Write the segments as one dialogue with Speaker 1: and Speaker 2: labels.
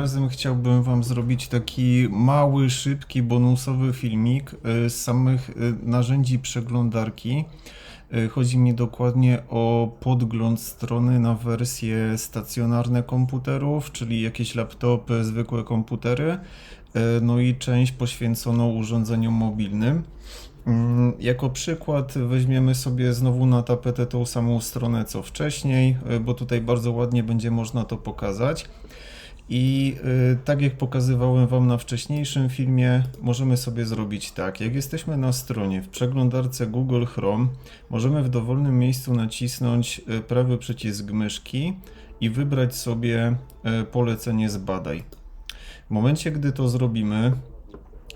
Speaker 1: Razem chciałbym Wam zrobić taki mały, szybki, bonusowy filmik y, z samych y, narzędzi przeglądarki. Y, Chodzi mi dokładnie o podgląd strony na wersje stacjonarne komputerów, czyli jakieś laptopy, zwykłe komputery, no i część poświęconą urządzeniom mobilnym. Mm, Jako przykład weźmiemy sobie znowu na tapetę tą samą stronę co wcześniej, bo tutaj bardzo ładnie będzie można to pokazać. I y, tak jak pokazywałem Wam na wcześniejszym filmie, możemy sobie zrobić tak. Jak jesteśmy na stronie w przeglądarce Google Chrome, możemy w dowolnym miejscu nacisnąć y, prawy przycisk myszki i wybrać sobie y, polecenie zbadaj. W momencie, gdy to zrobimy,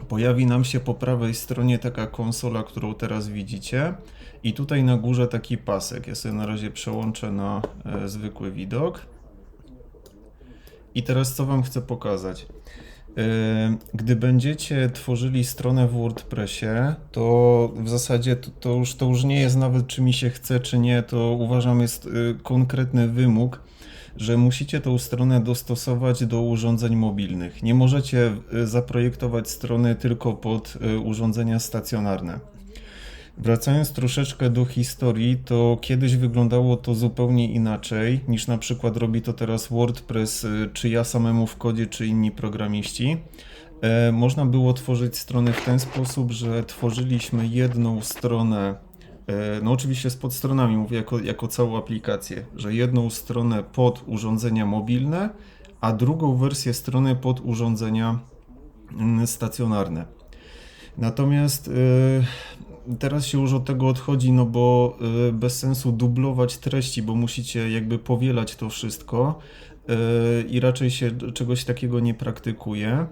Speaker 1: pojawi nam się po prawej stronie taka konsola, którą teraz widzicie. I tutaj na górze taki pasek. Ja sobie na razie przełączę na zwykły widok. I teraz co Wam chcę pokazać. Yy, Gdy będziecie tworzyli stronę w WordPressie, to w zasadzie to, to, już, to już nie jest nawet czy mi się chce, czy nie, to uważam jest yy, konkretny wymóg, że musicie tą stronę dostosować do urządzeń mobilnych. Nie możecie yy, zaprojektować strony tylko pod urządzenia stacjonarne. Wracając troszeczkę do historii, to kiedyś wyglądało to zupełnie inaczej niż na przykład robi to teraz WordPress, y, czy ja samemu w kodzie, czy inni programiści. E, Można było tworzyć strony w ten sposób, że tworzyliśmy jedną stronę, e, no oczywiście z podstronami, mówię jako, jako całą aplikację, że jedną stronę pod urządzenia mobilne, a drugą wersję strony pod urządzenia mm, stacjonarne. Natomiast y, teraz się już od tego odchodzi, no bo y, bez sensu dublować treści, bo musicie jakby powielać to wszystko y, i raczej się czegoś takiego nie praktykuje.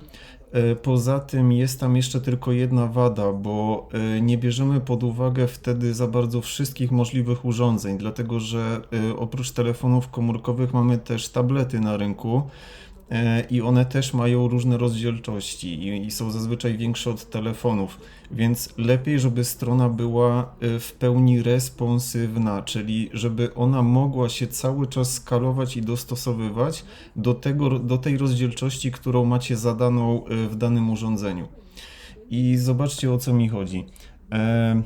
Speaker 1: Y, Poza tym jest tam jeszcze tylko jedna wada, bo nie bierzemy pod uwagę wtedy za bardzo wszystkich możliwych urządzeń, dlatego że oprócz telefonów komórkowych mamy też tablety na rynku. E, i one też mają różne rozdzielczości i, i są zazwyczaj większe od telefonów, więc lepiej, żeby strona była e, w pełni responsywna, czyli żeby ona mogła się cały czas skalować i dostosowywać do tego, do tej rozdzielczości, którą macie zadaną e, w danym urządzeniu. I zobaczcie o co mi chodzi. E,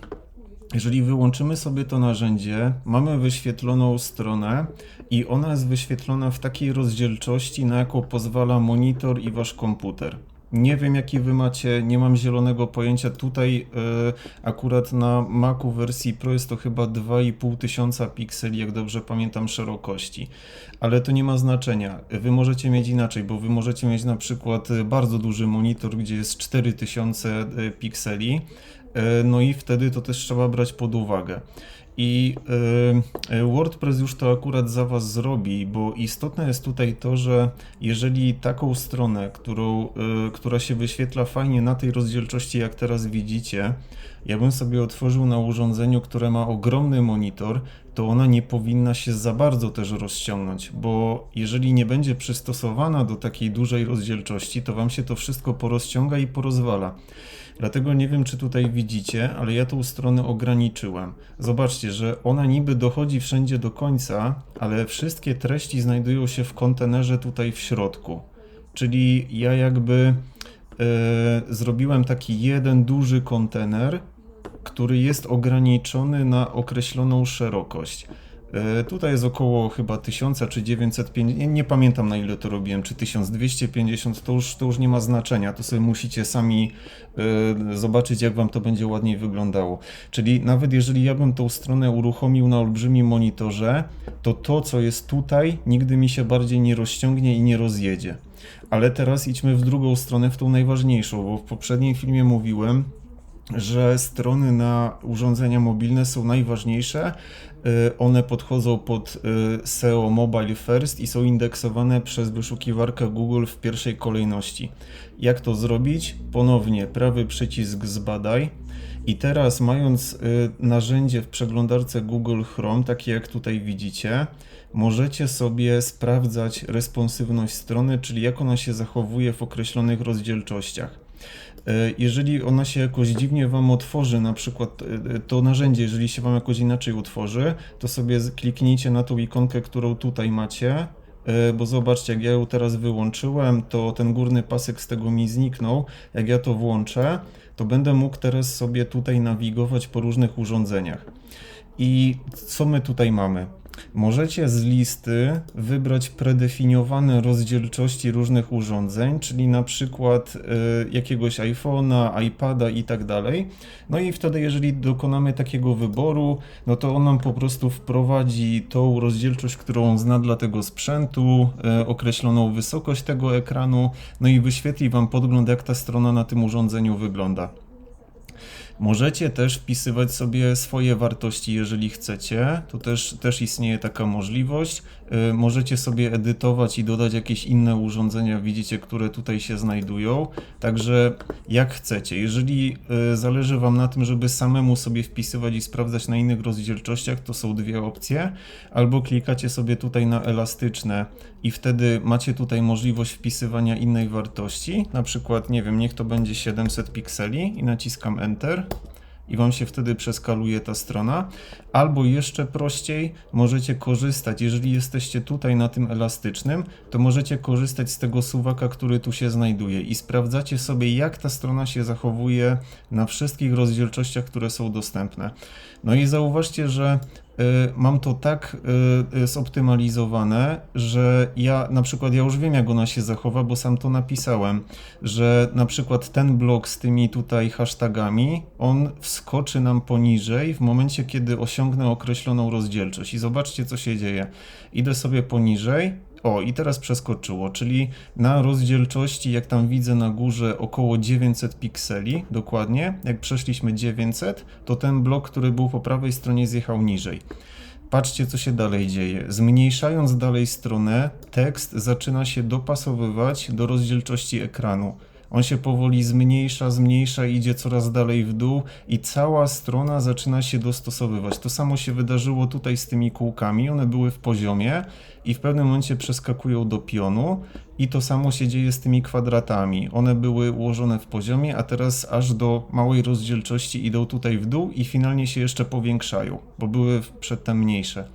Speaker 1: jeżeli wyłączymy sobie to narzędzie, mamy wyświetloną stronę i ona jest wyświetlona w takiej rozdzielczości, na jaką pozwala monitor i wasz komputer. Nie wiem, jaki wy macie, nie mam zielonego pojęcia. Tutaj e, akurat na Macu wersji Pro jest to chyba 2,5 tysiąca pikseli, jak dobrze pamiętam, szerokości. Ale to nie ma znaczenia. Wy możecie mieć inaczej, bo wy możecie mieć na przykład e, bardzo duży monitor, gdzie jest 4000 e, pikseli. E, No i wtedy to też trzeba brać pod uwagę. I e, e, WordPress już to akurat za Was zrobi, bo istotne jest tutaj to, że jeżeli taką stronę, którą, która się wyświetla fajnie na tej rozdzielczości, jak teraz widzicie, ja bym sobie otworzył na urządzeniu, które ma ogromny monitor, to ona nie powinna się za bardzo też rozciągnąć, bo jeżeli nie będzie przystosowana do takiej dużej rozdzielczości, to Wam się to wszystko porozciąga i porozwala. Dlatego nie wiem, czy tutaj widzicie, ale ja tą stronę ograniczyłem. Zobaczcie, że ona niby dochodzi wszędzie do końca, ale wszystkie treści znajdują się w kontenerze tutaj w środku. Czyli ja jakby e, zrobiłem taki jeden duży kontener, który jest ograniczony na określoną szerokość. E, Tutaj jest około chyba 1000 czy 950, nie, pamiętam na ile to robiłem, czy 1250, to już, to już nie ma znaczenia, to sobie musicie sami e, zobaczyć jak wam to będzie ładniej wyglądało. Czyli nawet jeżeli ja bym tą stronę uruchomił na olbrzymim monitorze, to to co jest tutaj nigdy mi się bardziej nie rozciągnie i nie rozjedzie. Ale teraz idźmy w drugą stronę, w tą najważniejszą, bo w poprzednim filmie mówiłem, że strony na urządzenia mobilne są najważniejsze. Y, One podchodzą pod y, SEO Mobile First i są indeksowane przez wyszukiwarkę Google w pierwszej kolejności. Jak to zrobić? Ponownie prawy przycisk zbadaj. I teraz, mając y, narzędzie w przeglądarce Google Chrome, takie jak tutaj widzicie, możecie sobie sprawdzać responsywność strony, czyli jak ona się zachowuje w określonych rozdzielczościach. E, Jeżeli ona się jakoś dziwnie Wam otworzy, na przykład e, to narzędzie, jeżeli się Wam jakoś inaczej utworzy, to sobie kliknijcie na tą ikonkę, którą tutaj macie, e, bo zobaczcie, jak ja ją teraz wyłączyłem, to ten górny pasek z tego mi zniknął. Jak ja to włączę, to będę mógł teraz sobie tutaj nawigować po różnych urządzeniach. I co my tutaj mamy? Możecie z listy wybrać predefiniowane rozdzielczości różnych urządzeń, czyli na przykład y, jakiegoś iPhone'a, iPada i tak dalej. No i wtedy, jeżeli dokonamy takiego wyboru, no to on nam po prostu wprowadzi tą rozdzielczość, którą zna dla tego sprzętu, y, określoną wysokość tego ekranu, no i wyświetli Wam podgląd, jak ta strona na tym urządzeniu wygląda. Możecie też wpisywać sobie swoje wartości, jeżeli chcecie. To też, też istnieje taka możliwość. Y, możecie sobie edytować i dodać jakieś inne urządzenia, widzicie, które tutaj się znajdują. Także jak chcecie. Jeżeli y, zależy Wam na tym, żeby samemu sobie wpisywać i sprawdzać na innych rozdzielczościach, to są dwie opcje. Albo klikacie sobie tutaj na elastyczne i wtedy macie tutaj możliwość wpisywania innej wartości. Na przykład, nie wiem, niech to będzie 700 pikseli i naciskam Enter i Wam się wtedy przeskaluje ta strona. Albo jeszcze prościej, możecie korzystać, jeżeli jesteście tutaj na tym elastycznym, to możecie korzystać z tego suwaka, który tu się znajduje i sprawdzacie sobie, jak ta strona się zachowuje na wszystkich rozdzielczościach, które są dostępne. No i zauważcie, że mam to tak y, y, zoptymalizowane, że ja na przykład ja już wiem jak ona się zachowa, bo sam to napisałem, że na przykład ten blok z tymi tutaj hashtagami, on wskoczy nam poniżej w momencie, kiedy osiągnę określoną rozdzielczość. I zobaczcie co się dzieje. Idę sobie poniżej, o, i teraz przeskoczyło, czyli na rozdzielczości, jak tam widzę na górze, około 900 pikseli, dokładnie. Jak przeszliśmy 900, to ten blok, który był po prawej stronie, zjechał niżej. Patrzcie, co się dalej dzieje. Zmniejszając dalej stronę, tekst zaczyna się dopasowywać do rozdzielczości ekranu. On się powoli zmniejsza, zmniejsza, idzie coraz dalej w dół i cała strona zaczyna się dostosowywać. To samo się wydarzyło tutaj z tymi kółkami. One były w poziomie i w pewnym momencie przeskakują do pionu i to samo się dzieje z tymi kwadratami. One były ułożone w poziomie, a teraz aż do małej rozdzielczości idą tutaj w dół i finalnie się jeszcze powiększają, bo były przedtem mniejsze.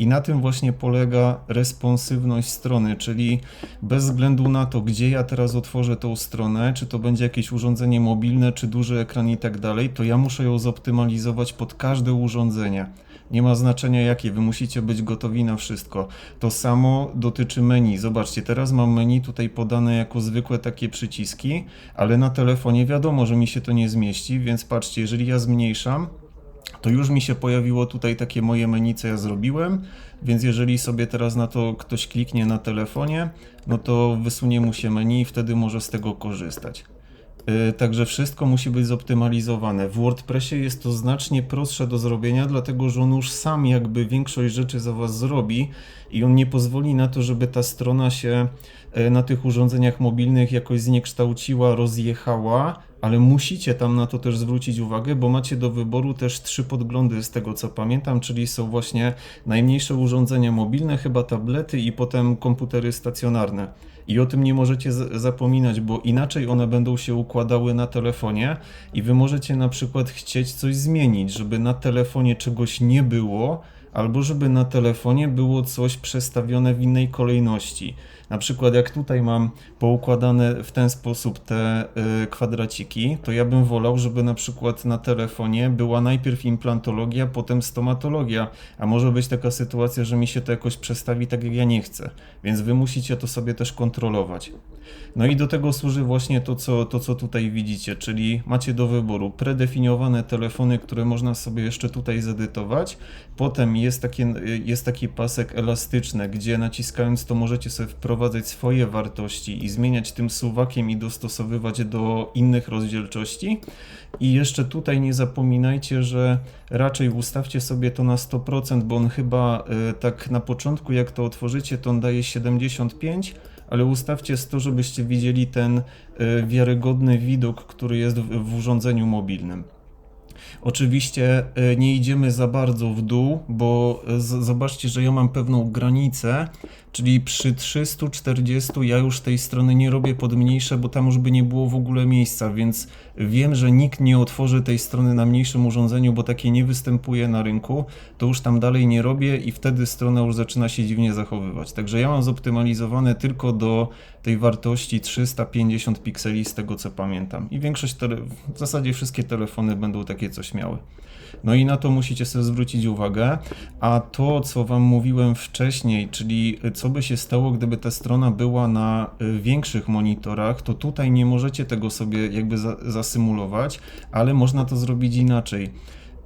Speaker 1: I na tym właśnie polega responsywność strony, czyli bez względu na to, gdzie ja teraz otworzę tą stronę, czy to będzie jakieś urządzenie mobilne, czy duży ekran i tak dalej, to ja muszę ją zoptymalizować pod każde urządzenie. Nie ma znaczenia jakie, wy musicie być gotowi na wszystko. To samo dotyczy menu. Zobaczcie, teraz mam menu tutaj podane jako zwykłe takie przyciski, ale na telefonie wiadomo, że mi się to nie zmieści, więc patrzcie, jeżeli ja zmniejszam, to już mi się pojawiło tutaj takie moje menu, co ja zrobiłem, więc jeżeli sobie teraz na to ktoś kliknie na telefonie, no to wysunie mu się menu i wtedy może z tego korzystać. Yy, także wszystko musi być zoptymalizowane. W WordPressie jest to znacznie prostsze do zrobienia, dlatego że on już sam jakby większość rzeczy za Was zrobi i on nie pozwoli na to, żeby ta strona się yy, na tych urządzeniach mobilnych jakoś zniekształciła, rozjechała, ale musicie tam na to też zwrócić uwagę, bo macie do wyboru też trzy podglądy z tego co pamiętam, czyli są właśnie najmniejsze urządzenia mobilne, chyba tablety i potem komputery stacjonarne. I o tym nie możecie zapominać, bo inaczej one będą się układały na telefonie i wy możecie na przykład chcieć coś zmienić, żeby na telefonie czegoś nie było, albo żeby na telefonie było coś przestawione w innej kolejności. Na przykład jak tutaj mam poukładane w ten sposób te y, kwadraciki, to ja bym wolał, żeby na przykład na telefonie była najpierw implantologia, potem stomatologia, a może być taka sytuacja, że mi się to jakoś przestawi tak jak ja nie chcę, więc wy musicie to sobie też kontrolować. No i do tego służy właśnie to co, to, co tutaj widzicie, czyli macie do wyboru predefiniowane telefony, które można sobie jeszcze tutaj zedytować. Potem jest, takie, jest taki pasek elastyczny, gdzie naciskając to możecie sobie wprowadzać swoje wartości i zmieniać tym suwakiem i dostosowywać do innych rozdzielczości. I jeszcze tutaj nie zapominajcie, że raczej ustawcie sobie to na 100%, bo on chyba y, tak na początku jak to otworzycie, to on daje 75%, ale ustawcie to, żebyście widzieli ten e, wiarygodny widok, który jest w urządzeniu mobilnym. Oczywiście e, nie idziemy za bardzo w dół, bo e, zobaczcie, że ja mam pewną granicę, czyli przy 340 ja już tej strony nie robię pod mniejsze, bo tam już by nie było w ogóle miejsca, więc wiem, że nikt nie otworzy tej strony na mniejszym urządzeniu, bo takie nie występuje na rynku, to już tam dalej nie robię i wtedy strona już zaczyna się dziwnie zachowywać. Także ja mam zoptymalizowane tylko do tej wartości 350 pikseli z tego co pamiętam. I większość, w zasadzie wszystkie telefony będą takie coś miały. No i na to musicie sobie zwrócić uwagę. A to, co Wam mówiłem wcześniej, czyli co by się stało, gdyby ta strona była na y, większych monitorach, to tutaj nie możecie tego sobie jakby za zasymulować, ale można to zrobić inaczej.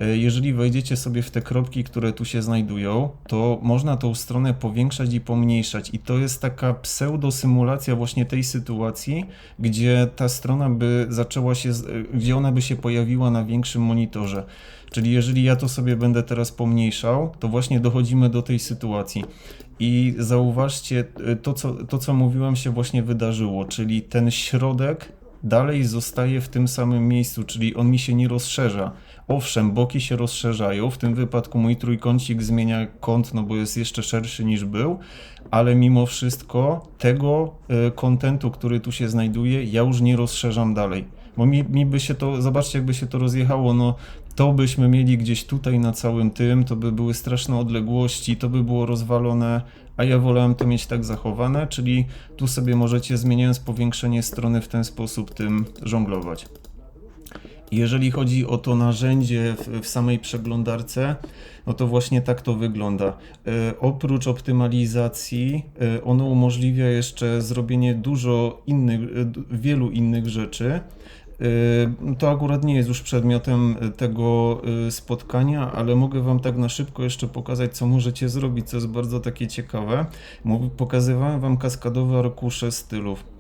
Speaker 1: Y, Jeżeli wejdziecie sobie w te kropki, które tu się znajdują, to można tą stronę powiększać i pomniejszać. I to jest taka pseudosymulacja właśnie tej sytuacji, gdzie ta strona by zaczęła się, y, gdzie ona by się pojawiła na większym monitorze. Czyli jeżeli ja to sobie będę teraz pomniejszał, to właśnie dochodzimy do tej sytuacji. I zauważcie, y, to co, to co mówiłem się właśnie wydarzyło, czyli ten środek dalej zostaje w tym samym miejscu, czyli on mi się nie rozszerza. Owszem, boki się rozszerzają, w tym wypadku mój trójkącik zmienia kąt, no bo jest jeszcze szerszy niż był, ale mimo wszystko tego y, kontentu, który tu się znajduje, ja już nie rozszerzam dalej. Bo mi, mi by się to, zobaczcie jakby się to rozjechało, no to byśmy mieli gdzieś tutaj na całym tym, to by były straszne odległości, to by było rozwalone, a ja wolałem to mieć tak zachowane, czyli tu sobie możecie zmieniając powiększenie strony w ten sposób tym żonglować. Jeżeli chodzi o to narzędzie w, w samej przeglądarce, no to właśnie tak to wygląda. E, oprócz optymalizacji, e, ono umożliwia jeszcze zrobienie dużo innych, e, wielu innych rzeczy. E, To akurat nie jest już przedmiotem e, tego spotkania, ale mogę Wam tak na szybko jeszcze pokazać, co możecie zrobić, co jest bardzo takie ciekawe. Pokazywałem Wam kaskadowe arkusze stylów.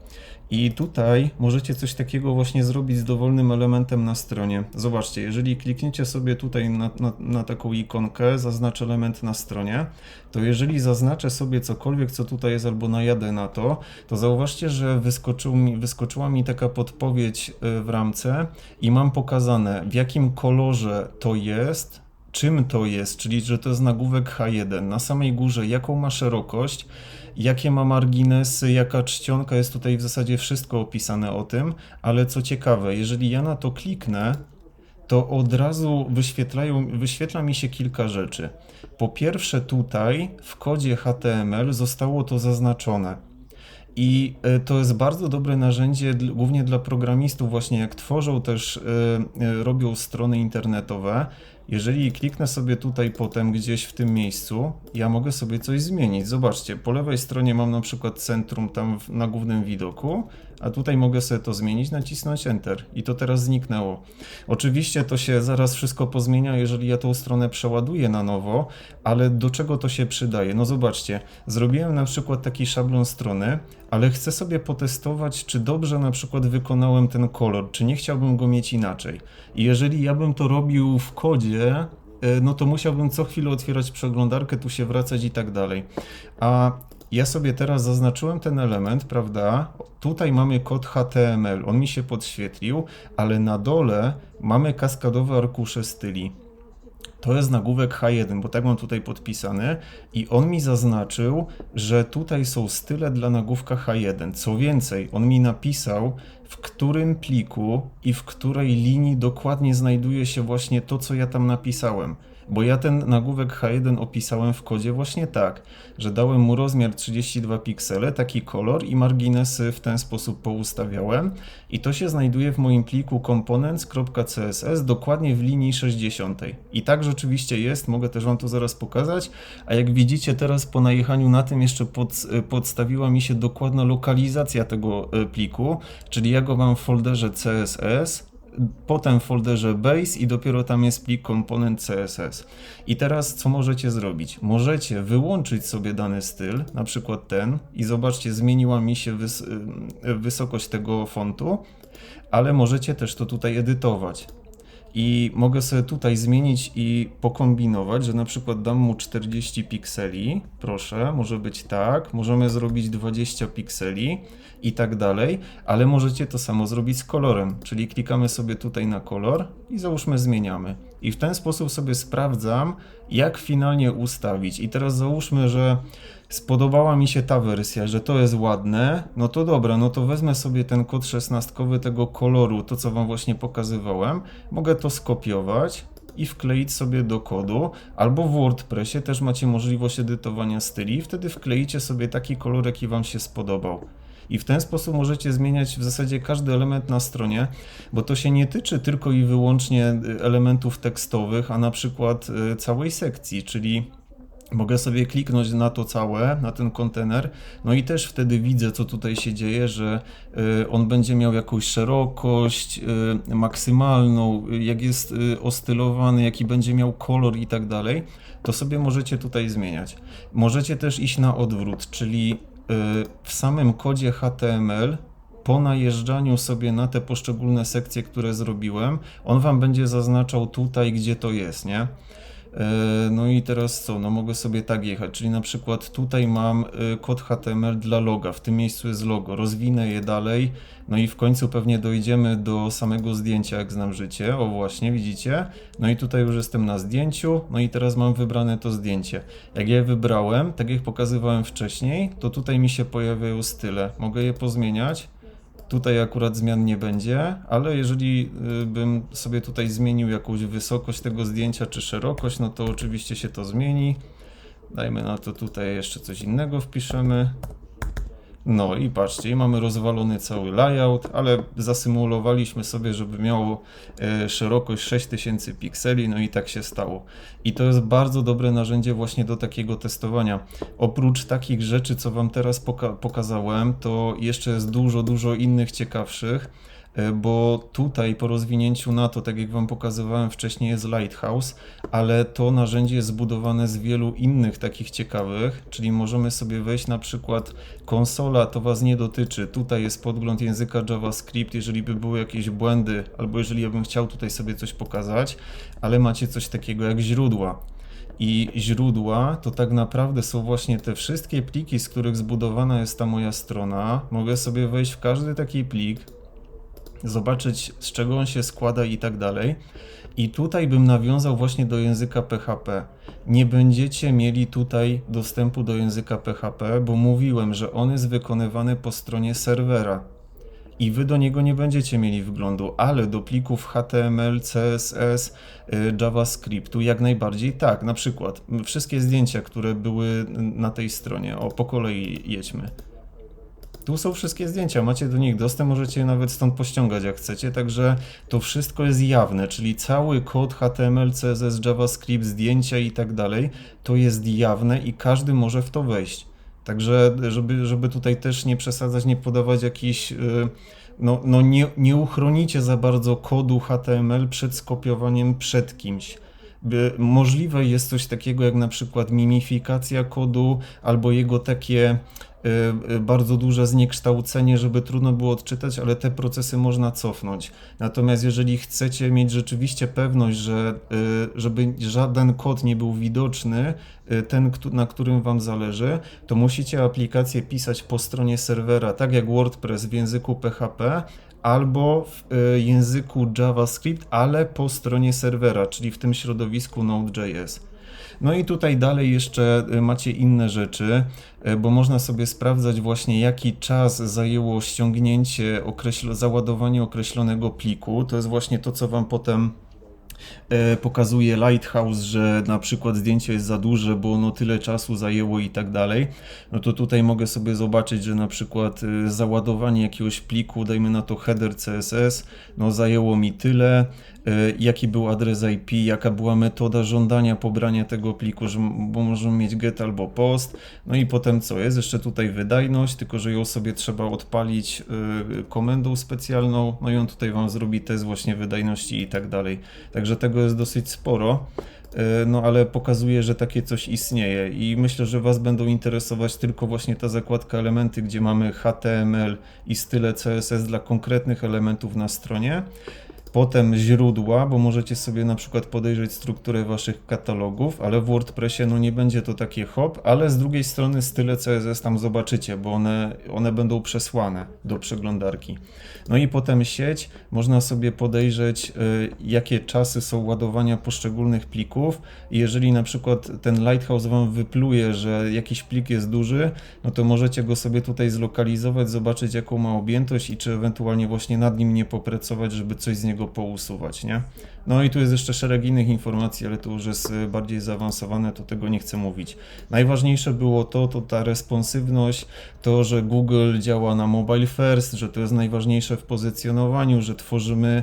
Speaker 1: I tutaj możecie coś takiego właśnie zrobić z dowolnym elementem na stronie. Zobaczcie, jeżeli klikniecie sobie tutaj na, na, na taką ikonkę, zaznacz element na stronie, to jeżeli zaznaczę sobie cokolwiek, co tutaj jest, albo najadę na to, to zauważcie, że wyskoczył mi, wyskoczyła mi taka podpowiedź y, w ramce i mam pokazane, w jakim kolorze to jest, czym to jest, czyli że to jest nagłówek H1. Na samej górze, jaką ma szerokość, jakie ma marginesy, jaka czcionka, jest tutaj w zasadzie wszystko opisane o tym, ale co ciekawe, jeżeli ja na to kliknę, to od razu wyświetlają, wyświetla mi się kilka rzeczy. Po pierwsze tutaj w kodzie HTML zostało to zaznaczone. I e, to jest bardzo dobre narzędzie, głównie dla programistów, właśnie jak tworzą też, e, e, robią strony internetowe. Jeżeli kliknę sobie tutaj potem gdzieś w tym miejscu, ja mogę sobie coś zmienić. Zobaczcie, po lewej stronie mam na przykład centrum tam w, na głównym widoku, a tutaj mogę sobie to zmienić, nacisnąć Enter i to teraz zniknęło. Oczywiście to się zaraz wszystko pozmienia, jeżeli ja tą stronę przeładuję na nowo, ale do czego to się przydaje? No zobaczcie, zrobiłem na przykład taki szablon strony, ale chcę sobie potestować, czy dobrze na przykład wykonałem ten kolor, czy nie chciałbym go mieć inaczej. I jeżeli ja bym to robił w kodzie, e, no to musiałbym co chwilę otwierać przeglądarkę, tu się wracać i tak dalej. A ja sobie teraz zaznaczyłem ten element, prawda? Tutaj mamy kod HTML, on mi się podświetlił, ale na dole mamy kaskadowe arkusze styli. To jest nagłówek H1, bo tak mam tutaj podpisany i on mi zaznaczył, że tutaj są style dla nagłówka H1. Co więcej, on mi napisał, w którym pliku i w której linii dokładnie znajduje się właśnie to, co ja tam napisałem. Bo ja ten nagłówek H1 opisałem w kodzie właśnie tak, że dałem mu rozmiar 32 piksele, taki kolor i marginesy w ten sposób poustawiałem. I to się znajduje w moim pliku components.css dokładnie w linii 60. I tak rzeczywiście jest, mogę też Wam to zaraz pokazać, a jak widzicie teraz po najechaniu na tym jeszcze pod, podstawiła mi się dokładna lokalizacja tego e, pliku, czyli ja go mam w folderze CSS, potem w folderze base i dopiero tam jest plik komponent CSS. I teraz co możecie zrobić? Możecie wyłączyć sobie dany styl, na przykład ten i zobaczcie, zmieniła mi się wys wysokość tego fontu, ale możecie też to tutaj edytować. I mogę sobie tutaj zmienić i pokombinować, że na przykład dam mu 40 pikseli, proszę, może być tak, możemy zrobić 20 pikseli i tak dalej, ale możecie to samo zrobić z kolorem, czyli klikamy sobie tutaj na kolor i załóżmy zmieniamy. I w ten sposób sobie sprawdzam, jak finalnie ustawić. I teraz załóżmy, że spodobała mi się ta wersja, że to jest ładne, no to dobra, no to wezmę sobie ten kod szesnastkowy tego koloru, to co wam właśnie pokazywałem, mogę to skopiować i wkleić sobie do kodu, albo w WordPressie też macie możliwość edytowania styli, wtedy wkleicie sobie taki kolor, jaki wam się spodobał. I w ten sposób możecie zmieniać w zasadzie każdy element na stronie, bo to się nie tyczy tylko i wyłącznie y, elementów tekstowych, a na przykład y, całej sekcji, czyli Mogę sobie kliknąć na to całe, na ten kontener, no i też wtedy widzę, co tutaj się dzieje, że y, on będzie miał jakąś szerokość maksymalną, jak jest ostylowany, jaki będzie miał kolor i tak dalej, to sobie możecie tutaj zmieniać. Możecie też iść na odwrót, czyli w samym kodzie HTML po najeżdżaniu sobie na te poszczególne sekcje, które zrobiłem, on wam będzie zaznaczał tutaj, gdzie to jest, nie? E, no i teraz co? No mogę sobie tak jechać, czyli na przykład tutaj mam e, kod HTML dla loga, w tym miejscu jest logo, rozwinę je dalej, no i w końcu pewnie dojdziemy do samego zdjęcia, jak znam życie, o właśnie, widzicie? No i tutaj już jestem na zdjęciu, no i teraz mam wybrane to zdjęcie. Jak je wybrałem, tak jak pokazywałem wcześniej, to tutaj mi się pojawiają style, mogę je pozmieniać, Tutaj akurat zmian nie będzie, ale jeżeli y, bym sobie tutaj zmienił jakąś wysokość tego zdjęcia czy szerokość, no to oczywiście się to zmieni. Dajmy na to tutaj jeszcze coś innego wpiszemy. No i patrzcie, mamy rozwalony cały layout, ale zasymulowaliśmy sobie, żeby miało e, szerokość 6000 pikseli, no i tak się stało. I to jest bardzo dobre narzędzie właśnie do takiego testowania. Oprócz takich rzeczy, co Wam teraz poka pokazałem, to jeszcze jest dużo, dużo innych ciekawszych bo tutaj po rozwinięciu NATO, tak jak Wam pokazywałem wcześniej, jest Lighthouse, ale to narzędzie jest zbudowane z wielu innych takich ciekawych, czyli możemy sobie wejść na przykład konsola, to Was nie dotyczy. Tutaj jest podgląd języka JavaScript, jeżeli by były jakieś błędy, albo jeżeli ja bym chciał tutaj sobie coś pokazać, ale macie coś takiego jak źródła. I źródła to tak naprawdę są właśnie te wszystkie pliki, z których zbudowana jest ta moja strona. Mogę sobie wejść w każdy taki plik, zobaczyć z czego on się składa i tak dalej. I tutaj bym nawiązał właśnie do języka PHP. Nie będziecie mieli tutaj dostępu do języka PHP, bo mówiłem, że on jest wykonywany po stronie serwera. I wy do niego nie będziecie mieli wglądu, ale do plików HTML, CSS, y, JavaScriptu jak najbardziej tak. Na przykład wszystkie zdjęcia, które były na tej stronie. O, po kolei jedźmy. Tu są wszystkie zdjęcia, macie do nich dostęp, możecie je nawet stąd pościągać jak chcecie, także to wszystko jest jawne, czyli cały kod HTML, CSS, JavaScript, zdjęcia i tak dalej, to jest jawne i każdy może w to wejść. Także, żeby, żeby tutaj też nie przesadzać, nie podawać jakichś. Y, no, no nie, nie uchronicie za bardzo kodu HTML przed skopiowaniem przed kimś. Możliwe jest coś takiego jak na przykład mimifikacja kodu albo jego takie Y, y, bardzo duże zniekształcenie, żeby trudno było odczytać, ale te procesy można cofnąć. Natomiast jeżeli chcecie mieć rzeczywiście pewność, że y, żeby żaden kod nie był widoczny, ten, na którym Wam zależy, to musicie aplikację pisać po stronie serwera, tak jak WordPress w języku PHP, albo w języku JavaScript, ale po stronie serwera, czyli w tym środowisku Node.js. No i tutaj dalej jeszcze y, macie inne rzeczy, y, bo można sobie sprawdzać właśnie jaki czas zajęło ściągnięcie, załadowanie określonego pliku. To jest właśnie to, co Wam potem pokazuje Lighthouse, że na przykład zdjęcie jest za duże, bo ono tyle czasu zajęło i tak dalej, no to tutaj mogę sobie zobaczyć, że na przykład e, załadowanie jakiegoś pliku, dajmy na to header CSS, no zajęło mi tyle, E, jaki był adres IP, jaka była metoda żądania pobrania tego pliku, że, bo możemy mieć get albo post. No i potem co jest? Jeszcze tutaj wydajność, tylko że ją sobie trzeba odpalić y, komendą specjalną, no i on tutaj Wam zrobi test właśnie wydajności i tak dalej. Także tego jest dosyć sporo e, no ale pokazuje, że takie coś istnieje i myślę, że Was będą interesować tylko właśnie ta zakładka elementy, gdzie mamy HTML i style CSS dla konkretnych elementów na stronie. Potem źródła, bo możecie sobie na przykład podejrzeć strukturę waszych katalogów, ale w WordPressie no nie będzie to takie hop, ale z drugiej strony style CSS tam zobaczycie, bo one, one będą przesłane do przeglądarki. No i potem sieć, można sobie podejrzeć y, jakie czasy są ładowania poszczególnych plików i jeżeli na przykład ten Lighthouse wam wypluje, że jakiś plik jest duży, no to możecie go sobie tutaj zlokalizować, zobaczyć jaką ma objętość i czy ewentualnie właśnie nad nim nie popracować, żeby coś z niego pousuwać, nie? No i tu jest jeszcze szereg innych informacji, ale to już jest y, bardziej zaawansowane, to tego nie chcę mówić. Najważniejsze było to, to ta responsywność, to, że Google działa na mobile first, że to jest najważniejsze w pozycjonowaniu, że tworzymy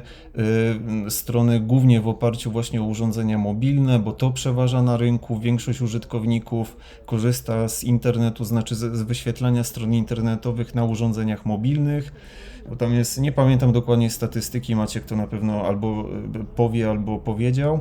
Speaker 1: y, strony głównie w oparciu właśnie o urządzenia mobilne, bo to przeważa na rynku. Większość użytkowników korzysta z internetu, znaczy z, z wyświetlania stron internetowych na urządzeniach mobilnych. Bo tam jest, nie pamiętam dokładnie statystyki, Maciek to na pewno albo y, powie, albo powiedział.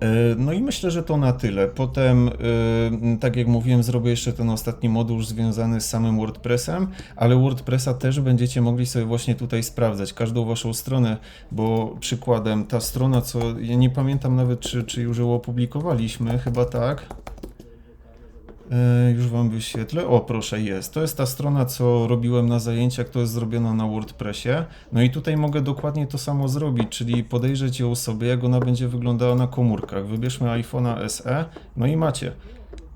Speaker 1: E, No i myślę, że to na tyle. Potem, y, tak jak mówiłem, zrobię jeszcze ten ostatni moduł związany z samym WordPressem, ale WordPressa też będziecie mogli sobie właśnie tutaj sprawdzać, każdą waszą stronę, bo przykładem ta strona, co ja nie pamiętam nawet, czy, czy już ją opublikowaliśmy, chyba tak. E, Już Wam wyświetlę. O, proszę, jest. To jest ta strona, co robiłem na zajęciach, to jest zrobiona na WordPressie. No i tutaj mogę dokładnie to samo zrobić, czyli podejrzeć ją sobie, jak ona będzie wyglądała na komórkach. Wybierzmy iPhone'a SE, no i macie.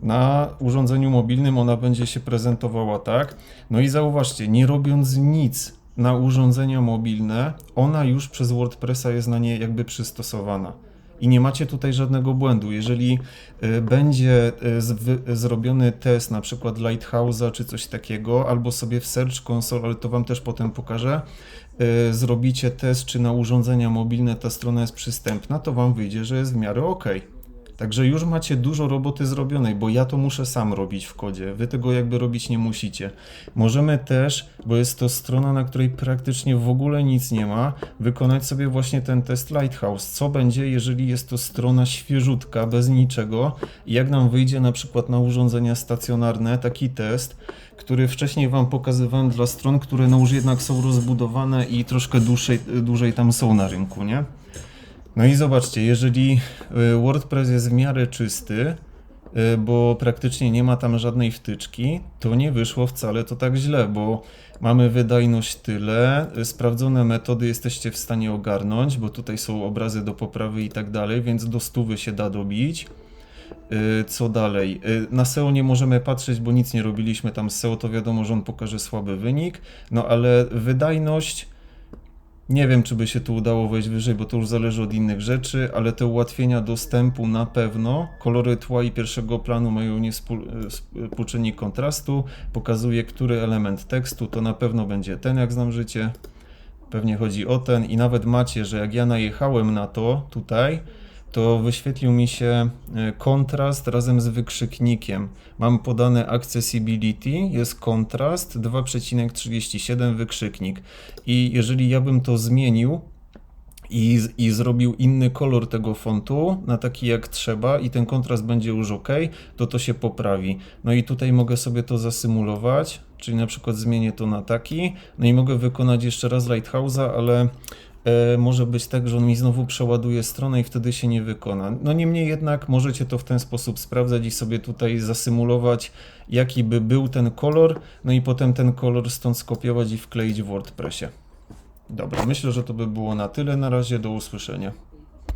Speaker 1: Na urządzeniu mobilnym ona będzie się prezentowała tak. No i zauważcie, nie robiąc nic na urządzenia mobilne, ona już przez WordPressa jest na nie jakby przystosowana. I nie macie tutaj żadnego błędu. Jeżeli y, będzie y, zrobiony test, na przykład Lighthouse'a czy coś takiego, albo sobie w Search Console, ale to Wam też potem pokażę, y, zrobicie test, czy na urządzenia mobilne ta strona jest przystępna, to Wam wyjdzie, że jest w miarę ok. Także już macie dużo roboty zrobionej, bo ja to muszę sam robić w kodzie. Wy tego jakby robić nie musicie. Możemy też, bo jest to strona, na której praktycznie w ogóle nic nie ma, wykonać sobie właśnie ten test Lighthouse. Co będzie, jeżeli jest to strona świeżutka, bez niczego jak nam wyjdzie na przykład na urządzenia stacjonarne taki test, który wcześniej Wam pokazywałem dla stron, które no już jednak są rozbudowane i troszkę dłużej, dłużej tam są na rynku, nie? No i zobaczcie, jeżeli y, WordPress jest w miarę czysty, y, bo praktycznie nie ma tam żadnej wtyczki, to nie wyszło wcale to tak źle, bo mamy wydajność tyle, y, sprawdzone metody jesteście w stanie ogarnąć, bo tutaj są obrazy do poprawy i tak dalej, więc do stówy się da dobić. Co dalej? Na SEO nie możemy patrzeć, bo nic nie robiliśmy tam z SEO, to wiadomo, że on pokaże słaby wynik, no ale wydajność nie wiem, czy by się tu udało wejść wyżej, bo to już zależy od innych rzeczy, ale te ułatwienia dostępu na pewno. Kolory tła i pierwszego planu mają niewspółczynnik kontrastu, pokazuje, który element tekstu to na pewno będzie ten, jak znam życie. Pewnie chodzi o ten i nawet macie, że jak ja najechałem na to tutaj, to wyświetlił mi się e, kontrast razem z wykrzyknikiem. Mam podane accessibility, jest kontrast 2,37 wykrzyknik. I jeżeli ja bym to zmienił i, i zrobił inny kolor tego fontu na taki jak trzeba i ten kontrast będzie już ok, to to się poprawi. No i tutaj mogę sobie to zasymulować, czyli na przykład zmienię to na taki, no i mogę wykonać jeszcze raz Lighthouse'a, ale może być tak, że on mi znowu przeładuje stronę i wtedy się nie wykona. No niemniej jednak możecie to w ten sposób sprawdzać i sobie tutaj zasymulować, jaki by był ten kolor, no i potem ten kolor stąd skopiować i wkleić w WordPressie. Dobra, myślę, że to by było na tyle. Na razie do usłyszenia.